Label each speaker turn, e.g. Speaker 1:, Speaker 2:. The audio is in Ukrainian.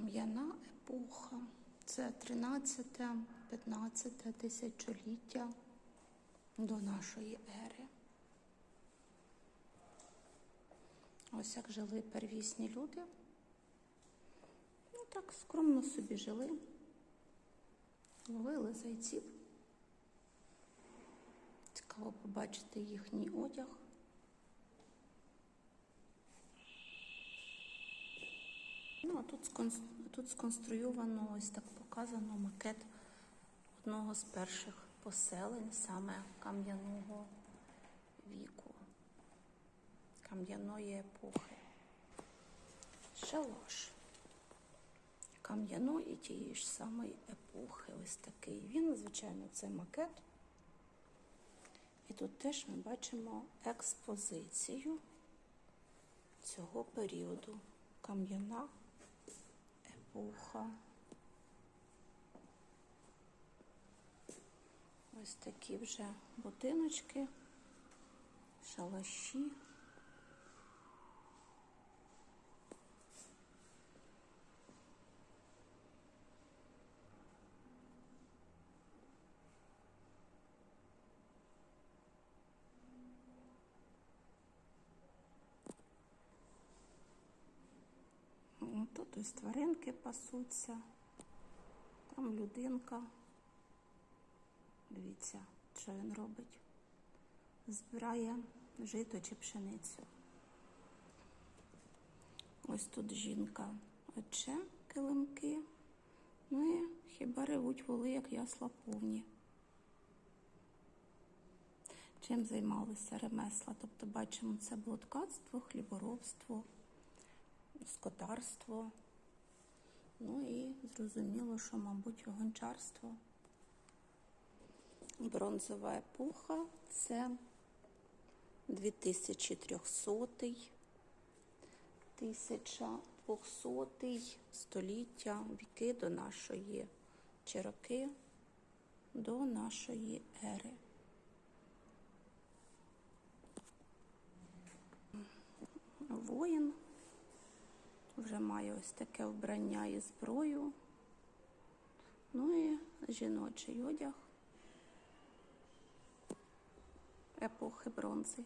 Speaker 1: Кам'яна епоха. Це 13-15 тисячоліття до нашої ери. Ось як жили первісні люди. Ну так скромно собі жили, ловили зайців. Цікаво побачити їхній одяг. А тут, тут сконструйовано, ось так показано макет одного з перших поселень, саме кам'яного віку, кам'яної епохи. Шалаш кам'яної тієї ж самої епохи. Ось такий. Він, звичайно, це макет. І тут теж ми бачимо експозицію цього періоду. Кам'яна епоха. Ось такі вже будиночки, шалаші. Тут тваринки пасуться, там людинка. Дивіться, що він робить. Збирає жито чи пшеницю. Ось тут жінка оче килимки. Ну і хіба ревуть воли, як ясла повні. Чим займалися ремесла? Тобто бачимо, це було ткацтво, хліборобство, скотарство. Ну і зрозуміло, що, мабуть, гончарство. Бронзова епоха це 2300 1200 століття, віки до нашої чи роки до нашої ери. Воїн вже має ось таке вбрання і зброю. Ну і жіночий одяг епохи бронзи.